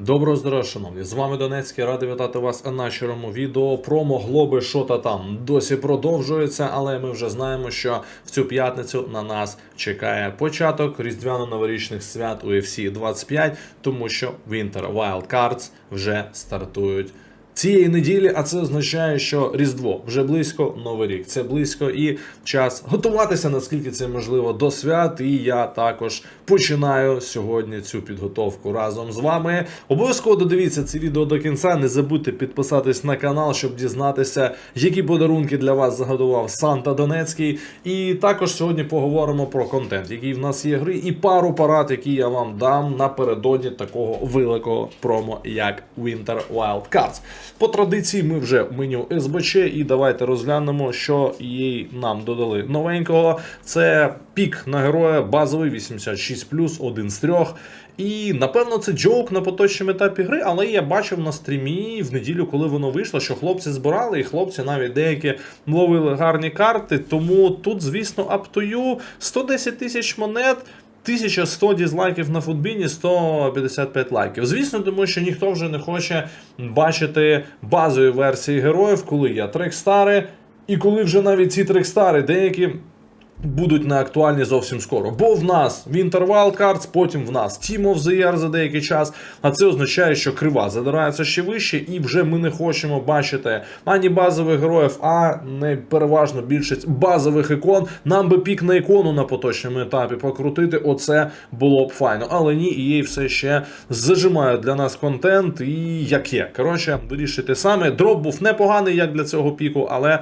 Доброго здоров'я, шановні! З вами Донецький, радий вітати вас на нашому відео. Промо би що та там досі продовжується, але ми вже знаємо, що в цю п'ятницю на нас чекає початок різдвяно-новорічних свят UFC 25, тому що Winter Wild Cards вже стартують. Цієї неділі, а це означає, що Різдво вже близько, Новий рік це близько, і час готуватися наскільки це можливо до свят. І я також починаю сьогодні цю підготовку разом з вами. Обов'язково додивіться це відео до кінця. Не забудьте підписатись на канал, щоб дізнатися, які подарунки для вас заготував Санта Донецький. І також сьогодні поговоримо про контент, який в нас є гри, і пару парад, які я вам дам напередодні такого великого промо, як Winter Wild Cards. По традиції, ми вже в меню СБЧ, і давайте розглянемо, що їй нам додали новенького. Це пік на героя базовий 86 один з трьох. І напевно це джоук на поточному етапі гри, але я бачив на стрімі в неділю, коли воно вийшло, що хлопці збирали, і хлопці навіть деякі ловили гарні карти. Тому тут, звісно, you. 110 тисяч монет. 1100 дізлайків на футбіні, 155 лайків. Звісно, тому що ніхто вже не хоче бачити базові версії героїв, коли є трекстари, і коли вже навіть ці трекстари деякі. Будуть не актуальні зовсім скоро. Бо в нас Winter Wild Cards, потім в нас Team of the Year за деякий час. А це означає, що крива задирається ще вище, і вже ми не хочемо бачити ані базових героїв, а не переважно більшість базових ікон. Нам би пік на ікону на поточному етапі покрутити. Оце було б файно. Але ні, і їй все ще зажимають для нас контент, і як є. Коротше, вирішуйте саме. Дроп був непоганий, як для цього піку, але.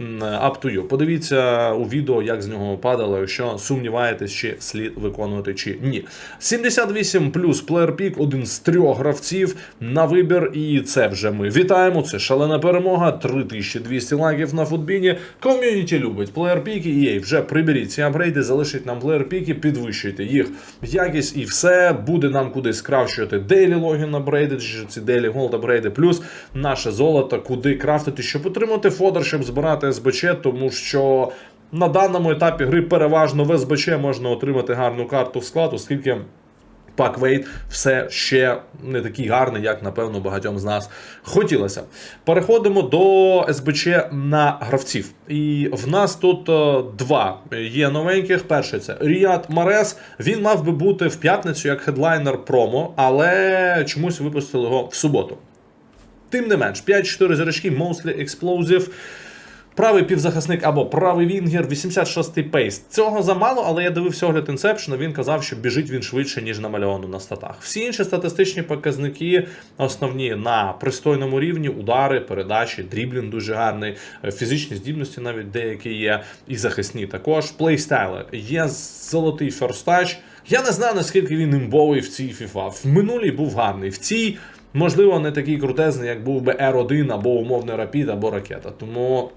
М, Up to you. Подивіться у відео, як з нього падало, якщо сумніваєтесь, чи слід виконувати чи ні. 78 плюс плеєр пік, один з трьох гравців на вибір. І це вже ми вітаємо. Це шалена перемога. 3200 лайків на футбіні. Ком'юніті любить плеєр піки. І єй, вже приберіть ці апгрейди, залишіть нам плеєр піки, підвищуйте їх якість і все буде нам кудись крафчувати дейлі логін апгрейди, чи ці дейлі голд апгрейди, плюс наше золото, куди крафтити, щоб отримати фодер, щоб збирати СБЧ, тому що на даному етапі гри переважно в СБЧ можна отримати гарну карту в склад, оскільки. Пак Вейт все ще не такий гарний, як напевно багатьом з нас хотілося. Переходимо до СБЧ на гравців. І в нас тут е, два є новеньких. Перший це Ріад Марес. Він мав би бути в п'ятницю як хедлайнер промо, але чомусь випустили його в суботу. Тим не менш, 5-4 зірочки, mostly explosive. Правий півзахисник або правий вінгер, 86-й пейс. Цього замало, але я дивився огляд інсепшена. Він казав, що біжить він швидше, ніж намальовано на статах. Всі інші статистичні показники основні на пристойному рівні: удари, передачі, дріблінг дуже гарний, е, фізичні здібності навіть деякі є, і захисні також. Плейстайли. Є золотий ферстач. Я не знаю, наскільки він імбовий в цій FIFA. В минулій був гарний. В цій. Можливо, не такий крутезний, як був би R1 або умовний Рапід, або ракета. Тому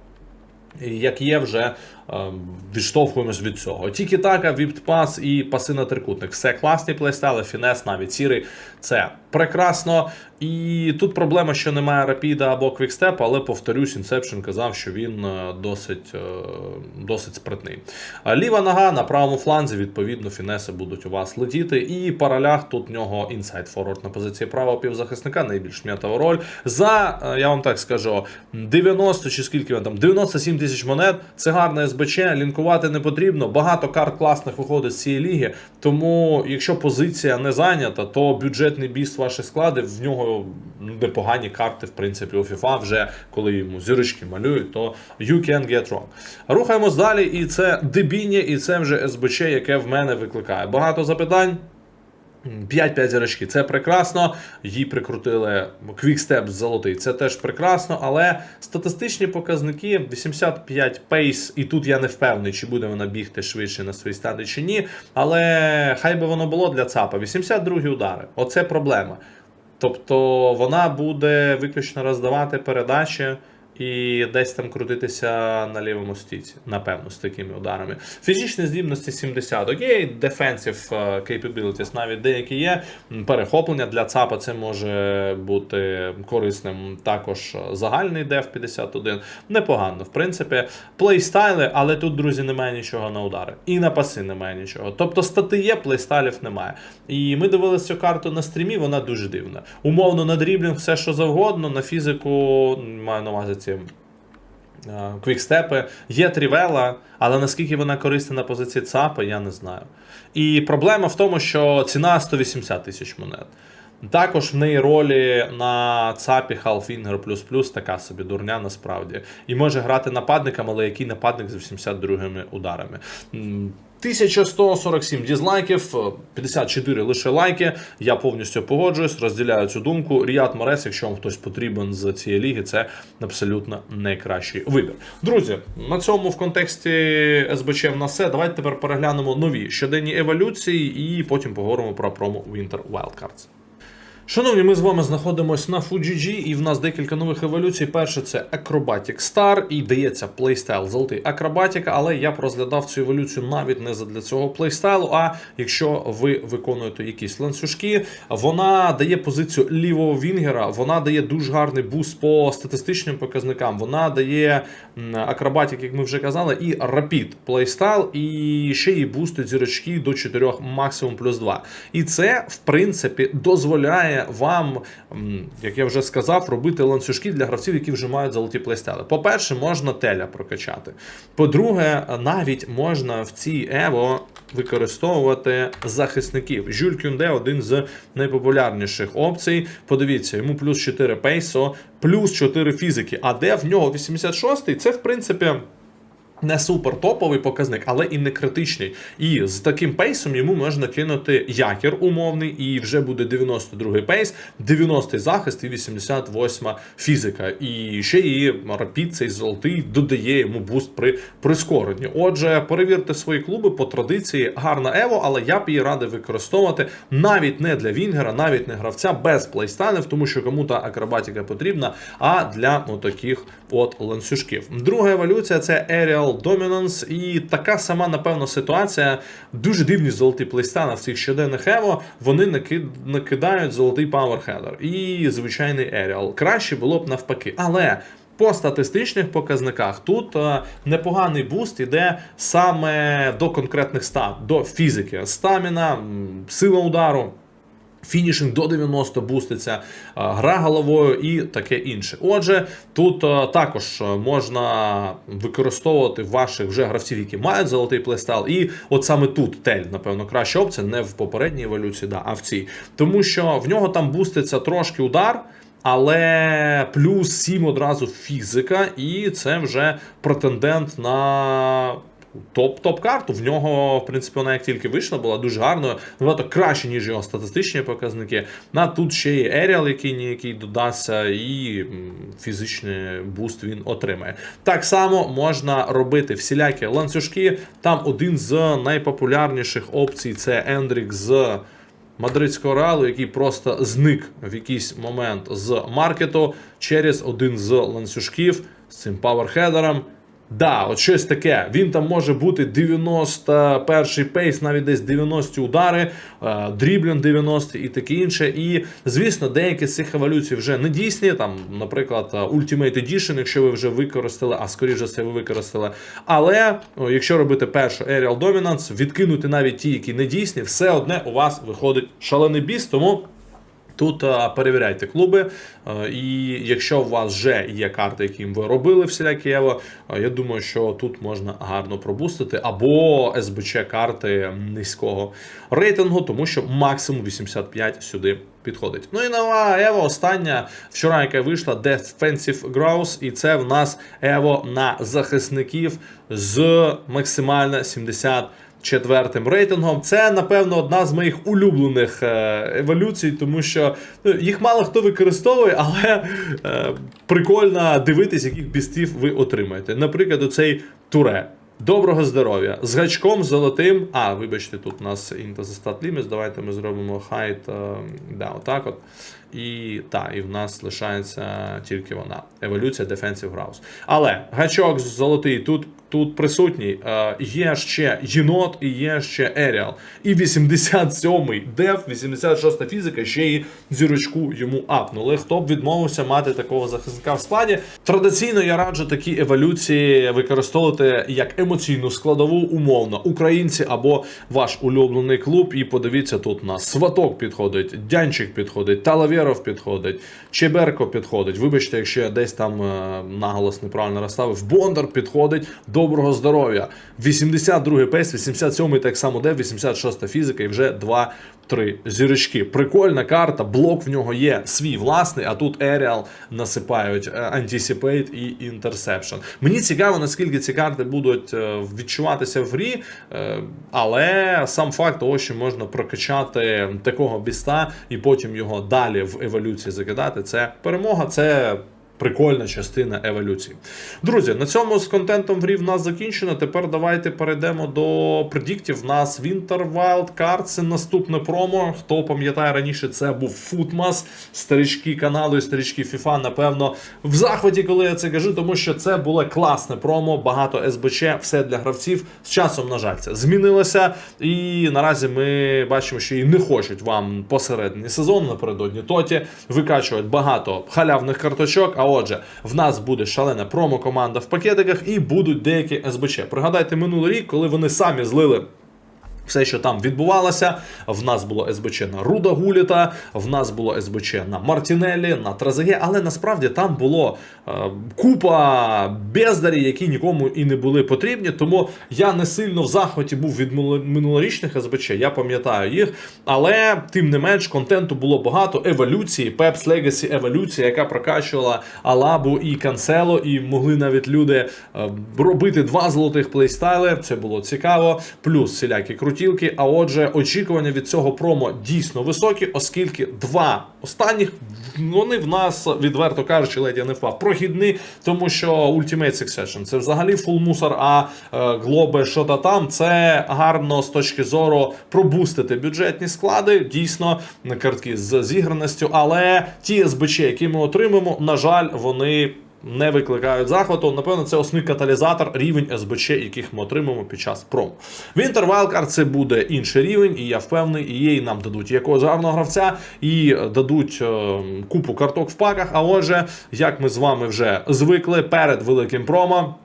як є, вже е, відштовхуємось від цього. Тільки така, віпт-пас і паси на трикутник. Все класний плейстайл, фінес, навіть сірий. Це прекрасно. І тут проблема, що немає рапіда або квікстепа, але повторюсь, Інсепшн казав, що він е, досить, е, досить спритний. Ліва нога на правому фланзі, відповідно, фінеси будуть у вас летіти. І паралях тут в нього інсайд форвард на позиції правого півзахисника, найбільш м'ятова роль. За, е, я вам так скажу, 90 чи скільки там, 97 тисяч монет. Це гарне СБЧ, лінкувати не потрібно. Багато карт класних виходить з цієї ліги. Тому, якщо позиція не зайнята, то бюджетний біст ваших склади, в нього ну, непогані карти, в принципі, у FIFA вже коли йому зірочки малюють, то you can get wrong. Рухаємось далі, і це дебіння, і це вже СБЧ, яке в мене викликає. Багато запитань. 5-5 зірочки, це прекрасно. Їй прикрутили квікстеп золотий, це теж прекрасно, але статистичні показники 85 пейс, і тут я не впевнений, чи буде вона бігти швидше на свої стади чи ні. Але хай би воно було для ЦАПа. 82 удари. Оце проблема. Тобто вона буде виключно роздавати передачі і десь там крутитися на лівому стійці, напевно, з такими ударами. Фізичні здібності 70. Окей, defensive е, capabilities навіть деякі є. Перехоплення для ЦАПа це може бути корисним. Також загальний деф 51. Непогано, в принципі. Плейстайли, але тут, друзі, немає нічого на удари. І на паси немає нічого. Тобто стати є, плейстайлів немає. І ми дивилися цю карту на стрімі, вона дуже дивна. Умовно, на дріблінг все, що завгодно, на фізику маю на увазі ці. Е, Квікстепи, є трівела, але наскільки вона корисна на позиції ЦАПа, я не знаю. І проблема в тому, що ціна 180 тисяч монет. Також в неї ролі на ЦАПі Halfinger плюс така собі дурня насправді. І може грати нападником, але який нападник з 82 ударами. М, 1147 дізлайків, 54 лише лайки. Я повністю погоджуюсь, розділяю цю думку. Ріад Морес, якщо вам хтось потрібен з цієї ліги, це абсолютно найкращий вибір. Друзі, на цьому в контексті СБЧ в нас все. Давайте тепер переглянемо нові щоденні еволюції і потім поговоримо про промо Winter Wildcards. Шановні, ми з вами знаходимося на FUGG, і в нас декілька нових еволюцій. Перше це Acrobatic Star, і дається плейстайл золотий акробатіка, але я б розглядав цю еволюцію навіть не для цього плейстайлу. А якщо ви виконуєте якісь ланцюжки, вона дає позицію лівого вінгера, вона дає дуже гарний буст по статистичним показникам. Вона дає акробатик, як ми вже казали, і рапід плейстайл, і ще їй бустить зірочки до 4 максимум плюс 2. І це, в принципі, дозволяє вам, як я вже сказав, робити ланцюжки для гравців, які вже мають золоті плейстайли. По-перше, можна теля прокачати. По-друге, навіть можна в цій Ево використовувати захисників. Жюль Кюнде один з найпопулярніших опцій. Подивіться, йому плюс 4 пейсо, плюс 4 фізики. А де в нього 86-й, це в принципі. Не супер топовий показник, але і не критичний. І з таким пейсом йому можна кинути якір умовний, і вже буде 92-й пейс, 90-й захист і 88 фізика. І ще і рапід цей золотий додає йому буст при прискоренні. Отже, перевірте свої клуби по традиції гарна ево, але я б її радив використовувати навіть не для Вінгера, навіть не гравця без плейстанів, тому що кому та акробатика потрібна, а для отаких от ланцюжків. Друга еволюція це Aerial Dominance, і така сама, напевно, ситуація. Дуже дивні золоті плейстани в цих щоденних ево. Вони накид... накидають золотий пауерхедер і звичайний Aerial. Краще було б навпаки. Але. По статистичних показниках тут е, непоганий буст іде саме до конкретних став, до фізики, стаміна, сила удару. Фінішинг до 90 буститься, гра головою і таке інше. Отже, тут також можна використовувати ваших вже гравців, які мають золотий плейстайл. І от саме тут тель, напевно, краща опція, не в попередній еволюції, да, а в цій. Тому що в нього там буститься трошки удар. Але плюс 7 одразу фізика, і це вже претендент на топ-топ-карту. В нього, в принципі, вона як тільки вийшла, була дуже гарною, набагато краще, ніж його статистичні показники. На тут ще є Еріал, який ніякий додасться, і фізичний буст він отримає. Так само можна робити всілякі ланцюжки. Там один з найпопулярніших опцій це Ендрік з. Мадридського реалу, який просто зник в якийсь момент з маркету через один з ланцюжків з цим паверхедером. Да, от щось таке. Він там може бути 91-й пейс, навіть десь 90 удари, е, дріблінг 90 і таке інше. І звісно, деякі з цих еволюцій вже не дійсні. Там, наприклад, е, Ultimate Edition, якщо ви вже використали, а скоріше все ви використали. Але якщо робити першу Aerial Dominance, відкинути навіть ті, які не дійсні, все одне у вас виходить шалений біс, тому. Тут перевіряйте клуби, е, і якщо у вас вже є карти, які ви робили всілякі е, я думаю, що тут можна гарно пробустити, або СБЧ карти низького рейтингу, тому що максимум 85 сюди підходить. Ну і нова Ево, остання вчора, яка вийшла, Defensive Grouse, і це в нас Ево на захисників з максимально 70 четвертим рейтингом. Це, напевно, одна з моїх улюблених е, еволюцій, тому що ну, їх мало хто використовує, але е, прикольно дивитись, яких бістів ви отримаєте. Наприклад, оцей туре. Доброго здоров'я. З гачком золотим. А, вибачте, тут у нас Stat Limits. Давайте ми зробимо height. е, Да, отак от. І та, і в нас лишається тільки вона. Еволюція Defensive House. Але гачок золотий тут, тут присутній. Е, є ще єнот і є ще Еріал. І 87-й деф, 86-та фізика, ще й зірочку йому апнули. Хто б відмовився мати такого захисника в складі? Традиційно я раджу такі еволюції використовувати як емоційну складову, умовно, українці або ваш улюблений клуб. І подивіться, тут у нас сваток підходить, дянчик підходить, Талавєров підходить, Чеберко підходить. Вибачте, якщо я десь там е, наголос неправильно розставив. Бондар підходить. Доброго здоров'я. 82-й пейс, 87-й так само де, 86-та фізика і вже 2 Три зірочки. Прикольна карта, блок в нього є свій власний, а тут Aerial насипають е, Anticipate і Interception. Мені цікаво, наскільки ці карти будуть е, відчуватися в грі, е, але сам факт того, що можна прокачати такого біста і потім його далі в еволюції закидати, це перемога, це. Прикольна частина еволюції. Друзі, на цьому з контентом в нас закінчено. Тепер давайте перейдемо до предіктів. У нас Winter Wild Card, це наступне промо. Хто пам'ятає раніше, це був Футмас. Старички каналу і старички FIFA, напевно, в захваті, коли я це кажу, тому що це було класне промо, багато СБЧ, все для гравців. З часом, на жаль, це змінилося. І наразі ми бачимо, що і не хочуть вам посередині сезону напередодні тоті викачувати багато халявних карточок. А отже, в нас буде шалена промо-команда в пакетиках і будуть деякі СБЧ. Пригадайте минулий рік, коли вони самі злили. Все, що там відбувалося, в нас було СБЧ на Руда Гуліта, в нас було СБЧ на Мартінелі, на Тразеге, але насправді там було е, купа бездарів, які нікому і не були потрібні. Тому я не сильно в захваті був від минулорічних СБЧ, я пам'ятаю їх. Але тим не менш, контенту було багато. Еволюції, Peps Legacy еволюція, яка прокачувала Алабу і Канцело, і могли навіть люди е, робити два золотих плейстайли. Це було цікаво. Плюс всілякі крутілки. А отже, очікування від цього промо дійсно високі, оскільки два останніх вони в нас, відверто кажучи, ледь я не впав, прохідні, тому що Ultimate Succession це взагалі фул мусор, а е, Глобе, що та там, це гарно з точки зору пробустити бюджетні склади, дійсно картки з зіграністю, але ті СБЧ, які ми отримаємо, на жаль, вони не викликають захвату. Напевно, це основний каталізатор рівень СБЧ, яких ми отримаємо під час промо. Winter Wildcard це буде інший рівень, і я впевнений, і їй нам дадуть якогось гарного гравця і дадуть е, купу карток в паках. А отже, як ми з вами вже звикли перед великим промо.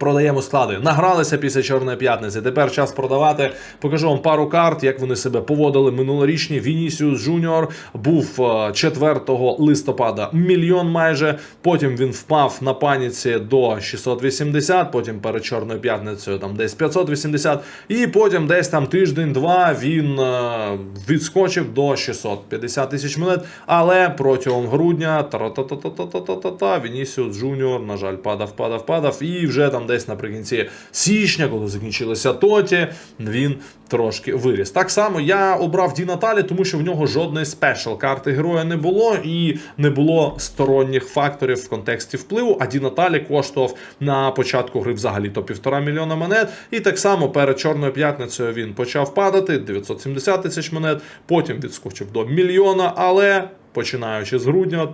Продаємо склади. Награлися після Чорної п'ятниці. Тепер час продавати. Покажу вам пару карт, як вони себе поводили минулорічні. Вінісіус Жуніор був е, 4 листопада мільйон майже. Потім він впав на паніці до 680, потім перед Чорною п'ятницею там десь 580. І потім десь там тиждень-два він е, відскочив до 650 тисяч монет. Але протягом грудня та-та-та-та-та-та-та-та, Вінісіус Жуніор, на жаль, падав, падав, падав. І вже там десь наприкінці січня, коли закінчилися тоті, він трошки виріс. Так само я обрав Ді Наталі, тому що в нього жодної спешл карти героя не було, і не було сторонніх факторів в контексті впливу. А Ді Наталі коштував на початку гри взагалі то півтора мільйона монет. І так само перед Чорною п'ятницею він почав падати 970 тисяч монет, потім відскочив до мільйона, але. Починаючи з грудня,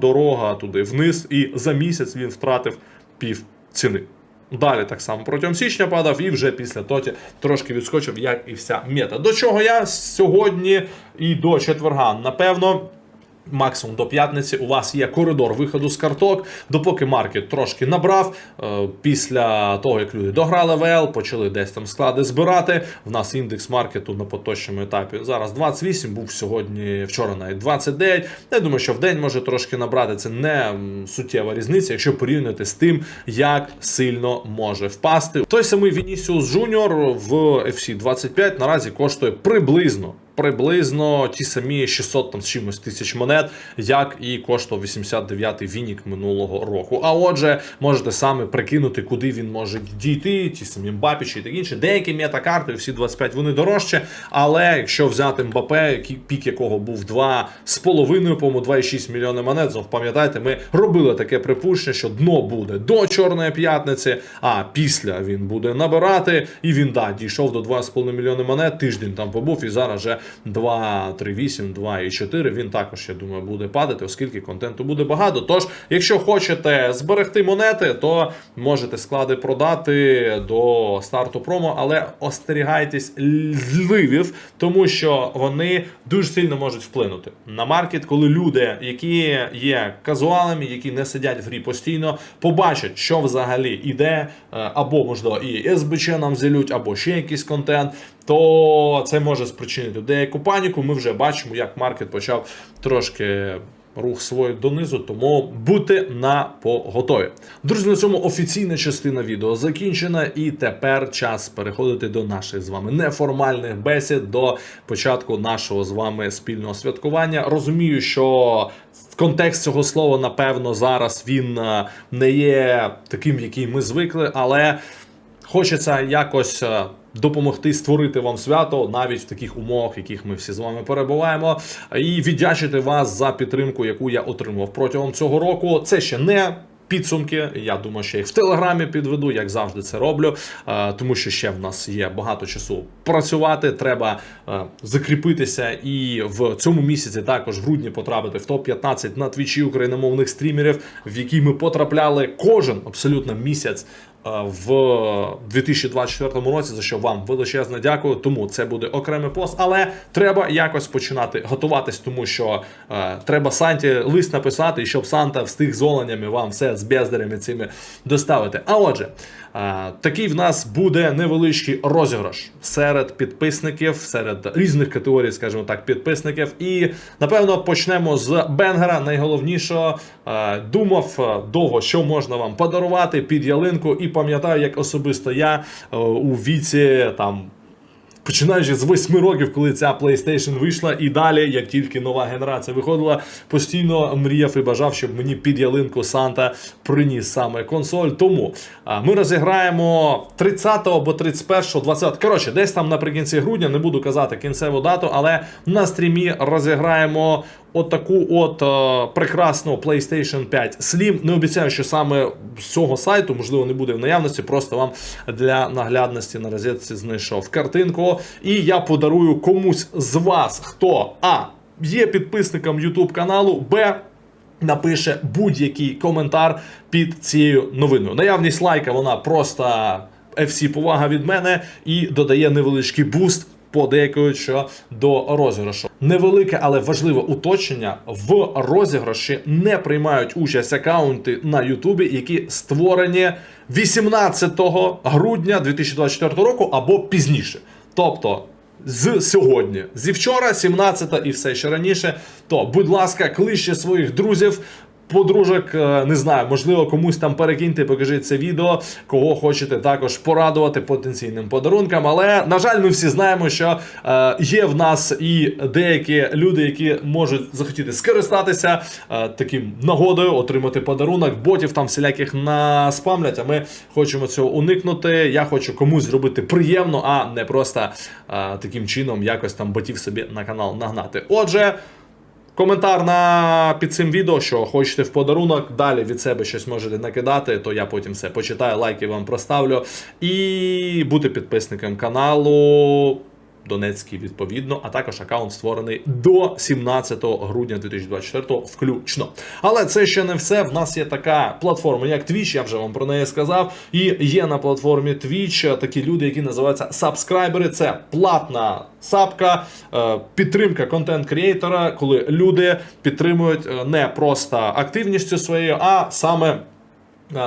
дорога туди вниз, і за місяць він втратив пів ціни. Далі так само протягом січня падав, і вже після тоті трошки відскочив, як і вся мета. До чого я сьогодні і до четверга, напевно. Максимум до п'ятниці у вас є коридор виходу з карток, допоки маркет трошки набрав. е, Після того, як люди дограли ВЛ, почали десь там склади збирати. В нас індекс маркету на поточному етапі зараз 28, був сьогодні, вчора навіть 29. Я думаю, що в день може трошки набрати. Це не суттєва різниця, якщо порівняти з тим, як сильно може впасти. Той самий Вінісіус Жуніор в FC 25 наразі коштує приблизно приблизно ті самі 600 там з чимось тисяч монет, як і коштував 89-й Вінік минулого року. А отже, можете саме прикинути, куди він може дійти, ті самі Мбапі чи таке інше. Деякі метакарти, всі 25 вони дорожче. Але якщо взяти Мбапе, пік якого був 2,5, по-моєму, 2,6 мільйони монет, знов пам'ятаєте, ми робили таке припущення, що дно буде до Чорної п'ятниці, а після він буде набирати. І він да, дійшов до 2,5 мільйони монет. Тиждень там побув, і зараз вже 2,38, 2,4. Він також, я думаю, буде падати, оскільки контенту буде багато. Тож, якщо хочете зберегти монети, то можете склади продати до старту промо, але остерігайтесь зливів, тому що вони дуже сильно можуть вплинути на маркет, коли люди, які є казуалами, які не сидять в грі постійно, побачать, що взагалі іде, е, або можливо і СБЧ нам зілють, або ще якийсь контент. То це може спричинити деяку паніку. Ми вже бачимо, як маркет почав трошки рух свій донизу, тому будьте на поготові. Друзі, на цьому офіційна частина відео закінчена, і тепер час переходити до наших з вами неформальних бесід, до початку нашого з вами спільного святкування. Розумію, що контекст цього слова, напевно, зараз він е, не є таким, який ми звикли, але хочеться якось. Допомогти створити вам свято навіть в таких умовах, в яких ми всі з вами перебуваємо, і віддячити вас за підтримку, яку я отримав протягом цього року. Це ще не підсумки. Я думаю, що їх в телеграмі підведу, як завжди це роблю. е, Тому що ще в нас є багато часу працювати. Треба е, закріпитися і в цьому місяці також в грудні потрапити в топ 15 на твічі україномовних стрімерів, в які ми потрапляли кожен абсолютно місяць. Е, В 2024 році, за що вам величезне дякую. Тому це буде окремий пост, але треба якось починати готуватись, тому що е, треба Санті лист написати, щоб Санта встиг з оленями вам все з бездарями цими доставити. А отже, такий в нас буде невеличкий розіграш серед підписників, серед різних категорій, скажімо так, підписників. І напевно почнемо з Бенгера. Найголовнішого думав довго, що можна вам подарувати під ялинку, і пам'ятаю, як особисто я у віці там. Починаючи з 8 років, коли ця PlayStation вийшла, і далі, як тільки нова генерація виходила, постійно мріяв і бажав, щоб мені під ялинку Санта приніс саме консоль. Тому ми розіграємо 30 або 31, 20. Коротше, десь там наприкінці грудня, не буду казати кінцеву дату, але на стрімі розіграємо отаку от е, прекрасну PlayStation 5 Slim. Не обіцяю, що саме з цього сайту, можливо, не буде в наявності, просто вам для наглядності на розетці знайшов картинку. І я подарую комусь з вас, хто А. Є підписником YouTube каналу, Б. Напише будь-який коментар під цією новиною. Наявність лайка, вона просто FC повага від мене і додає невеличкий буст подейкують, що до розіграшу. Невелике, але важливе уточнення: в розіграші не приймають участь акаунти на Ютубі, які створені 18 грудня 2024 року або пізніше. Тобто. З сьогодні, зі вчора, 17 і все ще раніше. То, будь ласка, кличте своїх друзів, подружок, е, не знаю, можливо, комусь там перекиньте, покажіть це відео, кого хочете також порадувати потенційним подарункам. Але на жаль, ми всі знаємо, що е, є в нас і деякі люди, які можуть захотіти скористатися е, таким нагодою, отримати подарунок. Ботів там всіляких наспамлять. А ми хочемо цього уникнути. Я хочу комусь зробити приємно, а не просто таким чином якось там ботів собі на канал нагнати. Отже. Коментар на під цим відео, що хочете в подарунок, далі від себе щось можете накидати, то я потім все почитаю, лайки вам проставлю. І бути підписником каналу. Донецький відповідно, а також аккаунт створений до 17 грудня 2024 включно. Але це ще не все. В нас є така платформа, як Twitch, я вже вам про неї сказав. І є на платформі Twitch такі люди, які називаються сабскрайбери. Це платна сапка, е, підтримка контент-креатора, коли люди підтримують е, не просто активністю своєю, а саме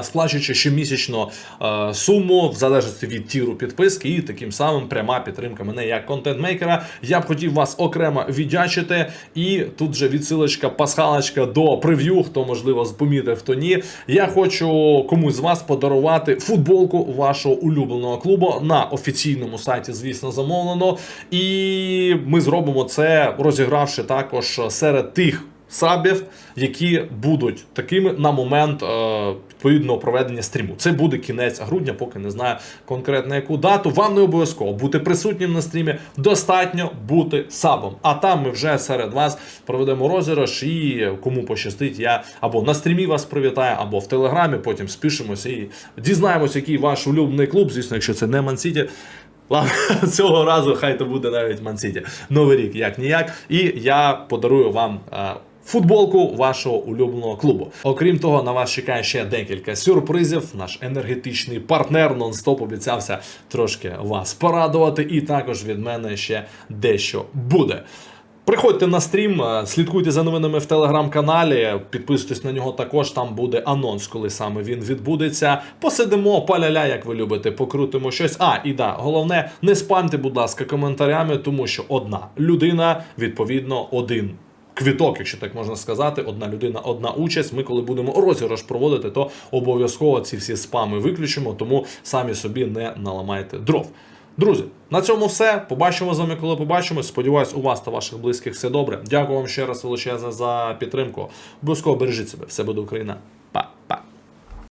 Сплачуючи щомісячно е, суму в залежності від тіру підписки, і таким самим пряма підтримка мене як контент-мейкера. Я б хотів вас окремо віддячити. І тут же відсилочка, пасхалочка до прев'ю, хто можливо помітив, хто ні. Я хочу комусь з вас подарувати футболку вашого улюбленого клубу на офіційному сайті, звісно, замовлено. І ми зробимо це, розігравши також серед тих сабів, які будуть такими на момент е, відповідного проведення стріму. Це буде кінець грудня, поки не знаю конкретно яку дату. Вам не обов'язково бути присутнім на стрімі. Достатньо бути сабом. А там ми вже серед вас проведемо розіграш і кому пощастить, я або на стрімі вас привітаю, або в телеграмі. Потім спишемося і дізнаємося, який ваш улюблений клуб. Звісно, якщо це не Мансіті. Ладно, цього разу хай то буде навіть Мансіті. Новий рік, як ніяк. І я подарую вам. Футболку вашого улюбленого клубу. Окрім того, на вас чекає ще декілька сюрпризів. Наш енергетичний партнер нон-стоп обіцявся трошки вас порадувати, і також від мене ще дещо буде. Приходьте на стрім, е, слідкуйте за новинами в телеграм-каналі, підписуйтесь на нього також. Там буде анонс, коли саме він відбудеться. Посидимо, паляля, як ви любите, покрутимо щось. А, і да, головне, не спамте, будь ласка, коментарями, тому що одна людина, відповідно, один. Квіток, якщо так можна сказати, одна людина, одна участь. Ми, коли будемо розіграш проводити, то обов'язково ці всі спами виключимо, тому самі собі не наламайте дров. Друзі, на цьому все. Побачимо з вами, коли побачимось. Сподіваюсь, у вас та ваших близьких все добре. Дякую вам ще раз величезне за підтримку. Обов'язково бережіть себе. Все буде Україна.